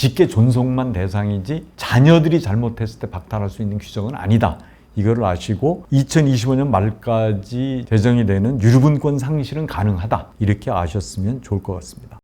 직계 존속만 대상이지 자녀들이 잘못했을 때 박탈할 수 있는 규정은 아니다. 이거를 아시고 2025년 말까지 제정이 되는 유류분권 상실은 가능하다. 이렇게 아셨으면 좋을 것 같습니다.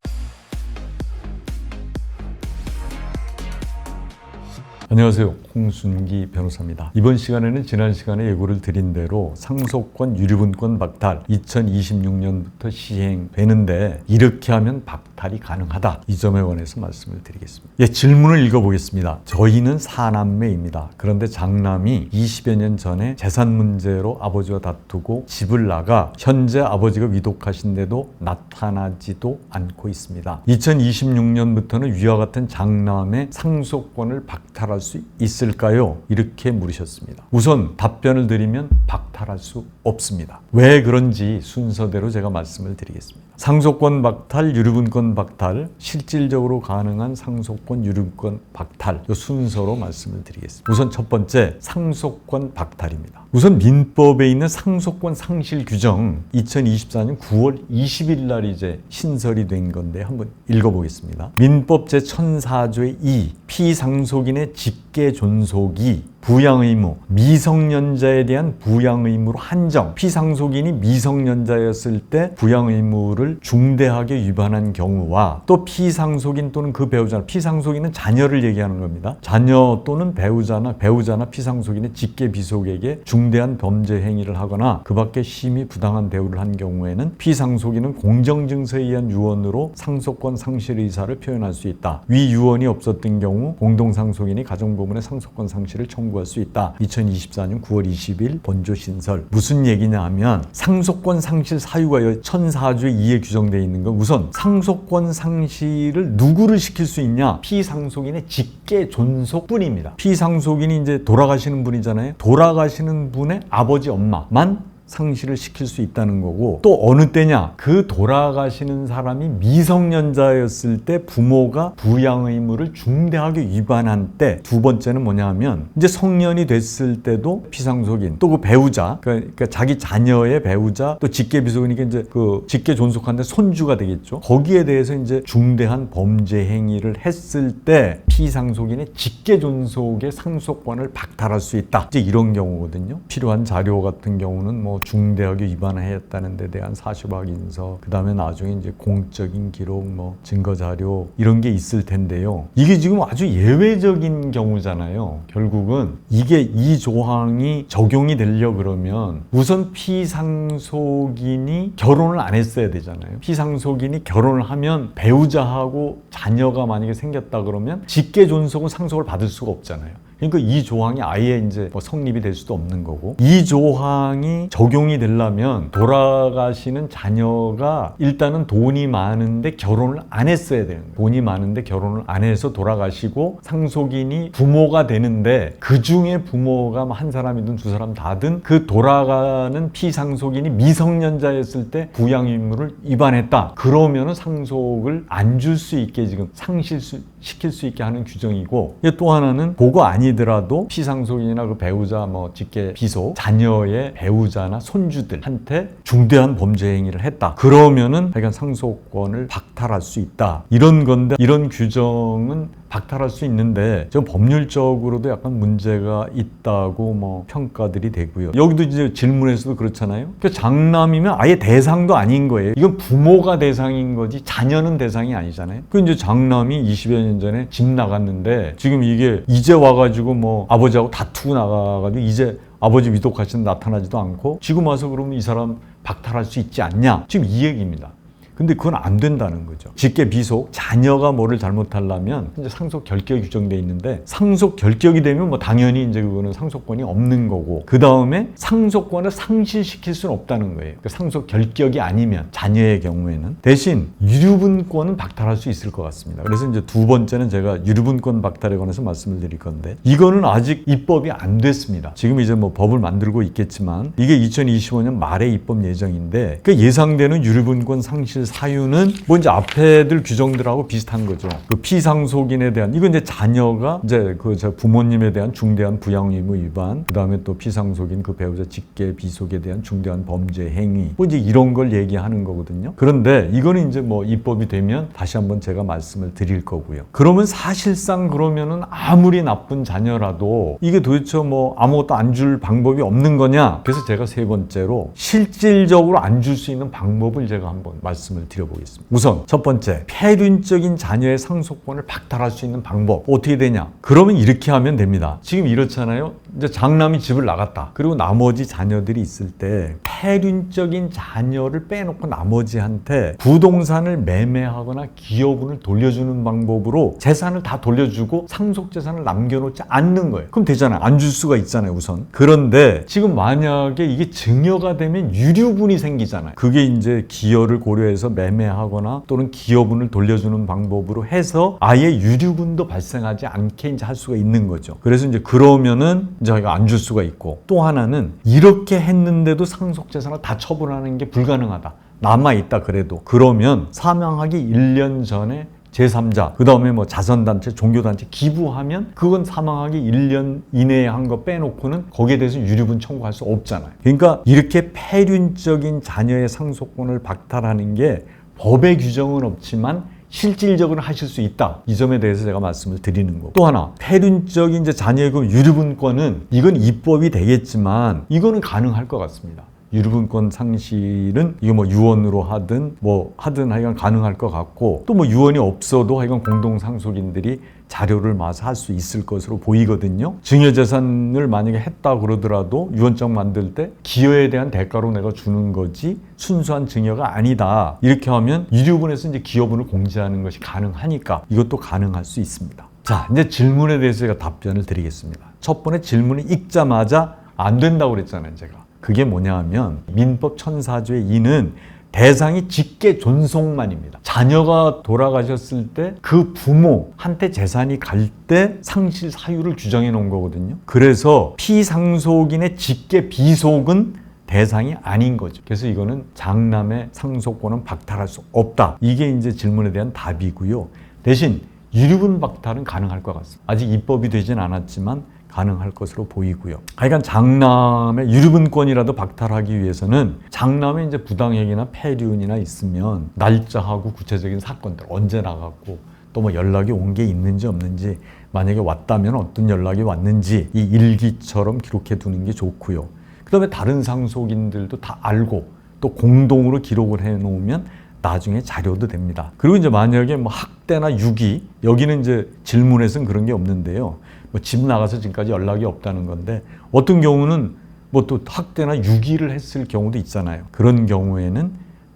안녕하세요. 홍순기 변호사입니다. 이번 시간에는 지난 시간에 예고를 드린 대로 상속권 유류분권 박탈 2026년부터 시행되는데 이렇게 하면 박탈이 가능하다. 이 점에 관해서 말씀을 드리겠습니다. 예, 질문을 읽어보겠습니다. 저희는 사남매입니다. 그런데 장남이 20여 년 전에 재산 문제로 아버지와 다투고 집을 나가 현재 아버지가 위독하신데도 나타나지도 않고 있습니다. 2026년부터는 위와 같은 장남의 상속권을 박탈 할 수 있을까요? 이렇게 물으셨습니다. 우선 답변을 드리면 박탈할 수 없습니다. 왜 그런지 순서대로 제가 말씀을 드리겠습니다. 상속권 박탈, 유류분권 박탈, 실질적으로 가능한 상속권, 유류분권 박탈 이 순서로 말씀을 드리겠습니다. 우선 첫 번째 상속권 박탈입니다. 우선 민법에 있는 상속권 상실 규정 2024년 9월 20일 날 이제 신설이 된 건데 한번 읽어보겠습니다. 민법 제 1004조의 2 피상속인의 직계 존속이 부양 의무, 미성년자에 대한 부양 의무로 한정. 피상속인이 미성년자였을 때 부양 의무를 중대하게 위반한 경우와 또 피상속인 또는 그 배우자, 피상속인은 자녀를 얘기하는 겁니다. 자녀 또는 배우자나 배우자나 피상속인의 직계 비속에게 중대한 범죄 행위를 하거나 그 밖에 심히 부당한 대우를 한 경우에는 피상속인은 공정 증서에 의한 유언으로 상속권 상실 의사를 표현할 수 있다. 위 유언이 없었던 경우 공동 상속인이 가정 부문의 상속권 상실을 청구할 수 있다. 2024년 9월 20일 본조 신설. 무슨 얘기냐 하면 상속권 상실 사유가 1004조의 2에 규정되어 있는 건 우선 상속권 상실을 누구를 시킬 수 있냐? 피상속인의 직계 존속뿐입니다. 피상속인이 이제 돌아가시는 분이잖아요. 돌아가시는 분의 아버지 엄마만 상실을 시킬 수 있다는 거고 또 어느 때냐? 그 돌아가시는 사람이 미성년자였을 때 부모가 부양 의무를 중대하게 위반한 때 두 번째는 뭐냐 하면 이제 성년이 됐을 때도 피상속인 또 그 배우자 그러니까 자기 자녀의 배우자 또 직계 비속이니까 이제 그 직계 존속한데 손주가 되겠죠. 거기에 대해서 이제 중대한 범죄 행위를 했을 때 피상속인의 직계 존속의 상속권을 박탈할 수 있다. 이제 이런 경우거든요. 필요한 자료 같은 경우는 뭐 중대하게 위반했다는 데 대한 사실 확인서 그다음에 나중에 이제 공적인 기록 뭐 증거 자료 이런 게 있을 텐데요. 이게 지금 아주 예외적인 경우잖아요. 결국은 이게 이 조항이 적용이 되려 그러면 우선 피상속인이 결혼을 안 했어야 되잖아요. 피상속인이 결혼을 하면 배우자하고 자녀가 만약에 생겼다 그러면 직계 존속은 상속을 받을 수가 없잖아요. 그러니까 이 조항이 아예 이제 뭐 성립이 될 수도 없는 거고 이 조항이 적용이 되려면 돌아가시는 자녀가 일단은 돈이 많은데 결혼을 안 했어야 되는 거예요. 돈이 많은데 결혼을 안 해서 돌아가시고 상속인이 부모가 되는데 그 중에 부모가 뭐한 사람이든 두 사람 다든 그 돌아가는 피상속인이 미성년자였을 때 부양 의무를 위반했다. 그러면은 상속을 안 줄 수 있게 지금 상실 수, 시킬 수 있게 하는 규정이고 또 하나는 보고 아니 더라도 피상속인이나 그 배우자 뭐 직계 비속 자녀의 배우자나 손주들한테 중대한 범죄 행위를 했다. 그러면은 하여간 상속권을 박탈할 수 있다. 이런 건데 이런 규정은 박탈할 수 있는데 좀 법률적으로도 약간 문제가 있다고 뭐 평가들이 되고요. 여기도 이제 질문에서도 그렇잖아요. 그 장남이면 아예 대상도 아닌 거예요. 이건 부모가 대상인 거지 자녀는 대상이 아니잖아요. 그 이제 장남이 20여 년 전에 집 나갔는데 지금 이게 이제 와가지고 뭐 아버지하고 다투고 나가가지고 이제 아버지 위독하시는 나타나지도 않고 지금 와서 그러면 이 사람 박탈할 수 있지 않냐? 지금 이 얘기입니다. 근데 그건 안 된다는 거죠. 직계 비속 자녀가 뭐를 잘못하려면 이제 상속 결격이 규정돼 있는데 상속 결격이 되면 뭐 당연히 이제 그거는 상속권이 없는 거고 그 다음에 상속권을 상실시킬 수는 없다는 거예요. 그 상속 결격이 아니면 자녀의 경우에는 대신 유류분권은 박탈할 수 있을 것 같습니다. 그래서 이제 두 번째는 제가 유류분권 박탈에 관해서 말씀을 드릴 건데 이거는 아직 입법이 안 됐습니다. 지금 이제 뭐 법을 만들고 있겠지만 이게 2025년 말에 입법 예정인데 그 예상되는 유류분권 상실 사유는 뭐 이제 앞에들 규정들하고 비슷한 거죠. 그 피상속인에 대한 이건 이제 자녀가 이제 그저 부모님에 대한 중대한 부양 의무 위반, 그다음에 또 피상속인 그 배우자 직계 비속에 대한 중대한 범죄 행위, 뭐 이제 이런 걸 얘기하는 거거든요. 그런데 이거는 이제 뭐 입법이 되면 다시 한번 제가 말씀을 드릴 거고요. 그러면 사실상 그러면은 아무리 나쁜 자녀라도 이게 도대체 뭐 아무것도 안 줄 방법이 없는 거냐? 그래서 제가 세 번째로 실질적으로 안 줄 수 있는 방법을 제가 한번 말씀 을 드려보겠습니다. 우선 첫 번째, 폐륜적인 자녀의 상속권을 박탈할 수 있는 방법 어떻게 되냐? 그러면 이렇게 하면 됩니다. 지금 이렇잖아요. 이제 장남이 집을 나갔다. 그리고 나머지 자녀들이 있을 때 폐륜적인 자녀를 빼놓고 나머지한테 부동산을 매매하거나 기여분을 돌려주는 방법으로 재산을 다 돌려주고 상속 재산을 남겨놓지 않는 거예요. 그럼 되잖아요. 안 줄 수가 있잖아요. 우선. 그런데 지금 만약에 이게 증여가 되면 유류분이 생기잖아요. 그게 이제 기여를 고려해서 매매하거나 또는 기여분을 돌려주는 방법으로 해서 아예 유류분도 발생하지 않게 이제 할 수가 있는 거죠. 그래서 이제 그러면은 저희가 안 줄 수가 있고 또 하나는 이렇게 했는데도 상속 재산을 다 처분하는 게 불가능하다. 남아 있다 그래도 그러면 사망하기 1년 전에 제3자, 그 다음에 뭐 자선단체, 종교단체 기부하면 그건 사망하기 1년 이내에 한 거 빼놓고는 거기에 대해서 유류분 청구할 수 없잖아요. 그러니까 이렇게 폐륜적인 자녀의 상속권을 박탈하는 게 법의 규정은 없지만 실질적으로 하실 수 있다. 이 점에 대해서 제가 말씀을 드리는 거고. 또 하나, 폐륜적인 자녀의 그 유류분권은 이건 입법이 되겠지만 이거는 가능할 것 같습니다. 유류분권 상실은 이거 뭐 유언으로 하든 뭐 하든 하여간 가능할 것 같고 또 뭐 유언이 없어도 하여간 공동 상속인들이 자료를 마서 할 수 있을 것으로 보이거든요. 증여재산을 만약에 했다 그러더라도 유언장 만들 때 기여에 대한 대가로 내가 주는 거지 순수한 증여가 아니다. 이렇게 하면 유류분에서 이제 기여분을 공제하는 것이 가능하니까 이것도 가능할 수 있습니다. 자, 이제 질문에 대해서 제가 답변을 드리겠습니다. 첫 번째 질문을 읽자마자 안 된다고 그랬잖아요, 제가. 그게 뭐냐 하면 민법 천사조의 이는 대상이 직계 존속만입니다. 자녀가 돌아가셨을 때 그 부모한테 재산이 갈 때 상실 사유를 규정해 놓은 거거든요. 그래서 피상속인의 직계 비속은 대상이 아닌 거죠. 그래서 이거는 장남의 상속권은 박탈할 수 없다. 이게 이제 질문에 대한 답이고요. 대신 유류분 박탈은 가능할 것 같습니다. 아직 입법이 되진 않았지만 가능할 것으로 보이고요. 하여간 장남의 유류분권이라도 박탈하기 위해서는 장남의 이제 부당행위나 폐륜이나 있으면 날짜하고 구체적인 사건들 언제 나갔고 또 뭐 연락이 온 게 있는지 없는지 만약에 왔다면 어떤 연락이 왔는지 이 일기처럼 기록해 두는 게 좋고요. 그다음에 다른 상속인들도 다 알고 또 공동으로 기록을 해 놓으면 나중에 자료도 됩니다. 그리고 이제 만약에 뭐 학대나 유기 여기는 이제 질문에서는 그런 게 없는데요. 뭐 집 나가서 지금까지 연락이 없다는 건데 어떤 경우는 뭐 또 학대나 유기를 했을 경우도 있잖아요. 그런 경우에는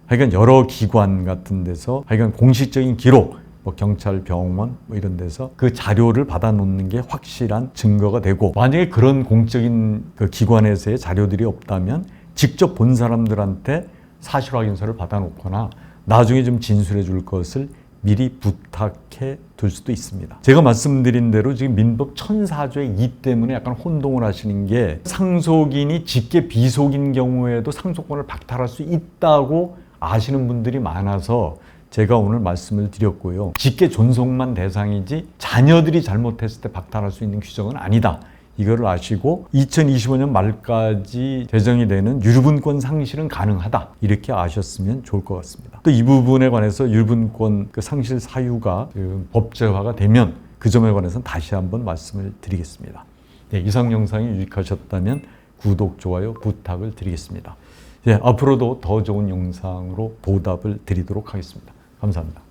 하여간 여러 기관 같은 데서 하여간 공식적인 기록 뭐 경찰, 병원 뭐 이런 데서 그 자료를 받아 놓는 게 확실한 증거가 되고 만약에 그런 공적인 그 기관에서의 자료들이 없다면 직접 본 사람들한테 사실 확인서를 받아 놓거나 나중에 좀 진술해 줄 것을 미리 부탁해 둘 수도 있습니다. 제가 말씀드린 대로 지금 민법 1004조의 이 때문에 약간 혼동을 하시는 게 상속인이 직계 비속인 경우에도 상속권을 박탈할 수 있다고 아시는 분들이 많아서 제가 오늘 말씀을 드렸고요. 직계 존속만 대상이지 자녀들이 잘못했을 때 박탈할 수 있는 규정은 아니다. 이거를 아시고 2025년 말까지 제정이 되는 유류분권 상실은 가능하다 이렇게 아셨으면 좋을 것 같습니다. 또 이 부분에 관해서 유류분권 그 상실 사유가 그 법제화가 되면 그 점에 관해서는 다시 한번 말씀을 드리겠습니다. 네, 이상 영상이 유익하셨다면 구독, 좋아요 부탁을 드리겠습니다. 예, 앞으로도 더 좋은 영상으로 보답을 드리도록 하겠습니다. 감사합니다.